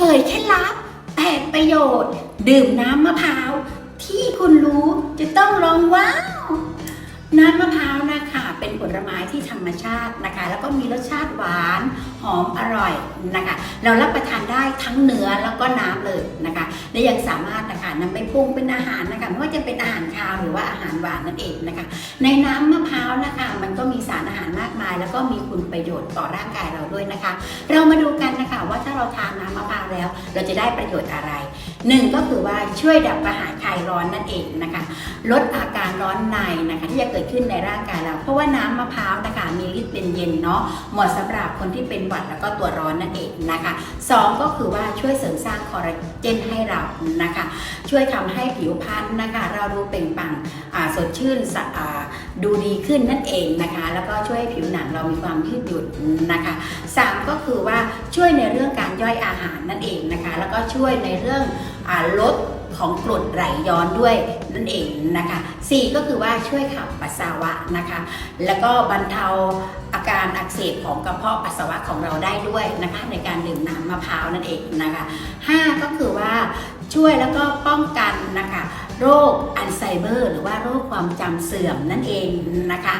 ผยเคล็ดลับแปดประโยชน์ ดื่มน้ำมะพร้าว ที่คุณรู้จะต้องลองว้าว น้ำมะพร้าวนะ เป็นผลไม้ที่ธรรมชาตินะคะ แล้วก็มีรสชาติหวานหอมอร่อยนะคะ เรารับประทานได้ทั้งเนื้อแล้วก็น้ำเลยนะคะและยังสามารถนะคะนำไปปรุงเป็นอาหารนะคะไม่ว่าจะเป็นอาหารคาวหรือว่าอาหารหวานนั่นเองนะคะ ในน้ำมะพร้าวนะคะ มันก็มีสารอาหารมากมาย แล้วก็มีคุณประโยชน์ต่อร่างกายเราด้วยนะคะ เรามาดูกันนะคะว่าถ้าเราทานน้ำมะพร้าวแล้ว เราจะได้ประโยชน์อะไรหนึ่งก็คือว่าช่วยดับกระหายคลายร้อนนั่นเองนะคะลดอาการ ร้อนในนะคะที่จะเกิดขึ้นในร่างกายเรา เพราะว่าน้ำมะพร้าวนะคะมีฤทธิ์เป็นเย็นเนาะเหมาะสำหรับคนที่เป็นหวัดแล้วก็ตัวร้อนนั่นเองนะคะสองก็คือว่าช่วยเสริมสร้างคอลลาเจนให้เรานะคะ ช่วยทำให้ผิวพรรณนะคะ เราดูเปล่งปลั่งสดชื่นสะอาดูดีขึ้นนั่นเองนะคะ แล้วก็ช่วยให้ผิวหนังเรามีความยืดหยุ่นนะคะสามก็คือว่าช่วยในเรื่องการย่อยอาหารนั่นเองนะคะ แล้วก็ช่วยในเรื่องอลด ของกรดไหลย้อนด้วยนั่นเองนะคะสี่ก็คือว่าช่วยขับปัสสาวะนะคะ แล้วก็บรรเทาอาการอักเสบของกระเพาะปัสสาวะของเราได้ด้วยนะคะในการดื่มน้ำมะพร้าวนั่นเองนะคะห้าก็คือว่าช่วยแล้วก็ป้องกันนะคะโรคอัลไซเมอร์ หรือว่าโรคความจำเสื่อมนั่นเองนะคะ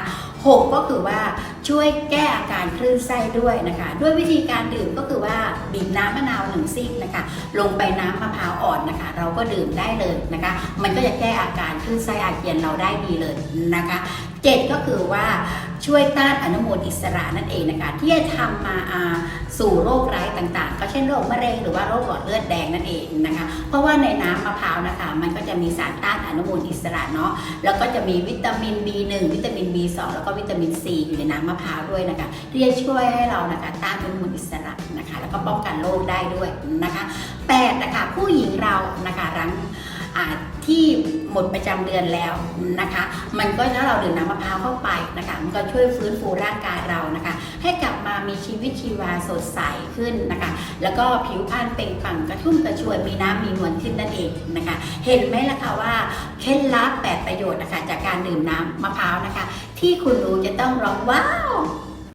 หกก็คือว่าช่วยแก้อาการคลื่นไส้ด้วยนะคะ ด้วยวิธีการดื่มก็คือว่าบีบน้ำมะนาวหนึ่งซีกนะคะ ลงไปน้ำมะพร้าวอ่อนนะคะ เราก็ดื่มได้เลยนะคะ มันก็จะแก้อาการคลื่นไส้อาเจียนเราได้ดีเลยนะคะเจ็ดก็คือว่าช่วยต้านอนุมูลอิสระนั่นเองนะคะที่จะทำมาอาสู่โรคร้ายต่างๆ ก็เช่นโรคมะเร็งหรือว่าโรคหลอดเลือดแดงนั่นเองนะคะเพราะว่าในน้ำมะพร้าวนะคะ มันก็จะมีสารต้านอนุมูลอิสระเนาะแล้วก็จะมีวิตามิน B1 วิตามิน B2 แล้วก็วิตามินซีอยู่ในน้ำมะพร้าวด้วยนะคะ ที่จะช่วยให้เรานะคะต้านอนุมูลอิสระนะคะ แล้วก็ป้องกันโรคได้ด้วยนะคะแปดนะคะผู้หญิงเรานะคะรัง ที่หมดประจำเดือนแล้วนะคะ มันก็ถ้าเราดื่มน้ำมะพร้าวเข้าไปนะคะ มันก็ช่วยฟื้นฟูร่างกายเรานะคะ ให้กลับมามีชีวิตชีวาสดใสขึ้นนะคะ แล้วก็ผิวพรรณเปล่งปลั่งกระชุ่มกระชวยมีน้ำมีนวลขึ้นนั่นเองนะคะ เห็นไหมล่ะคะว่าเคล็ดลับ8ประโยชน์นะคะจากการดื่มน้ำมะพร้าวนะคะ ที่คุณรู้จะต้องร้องว้าว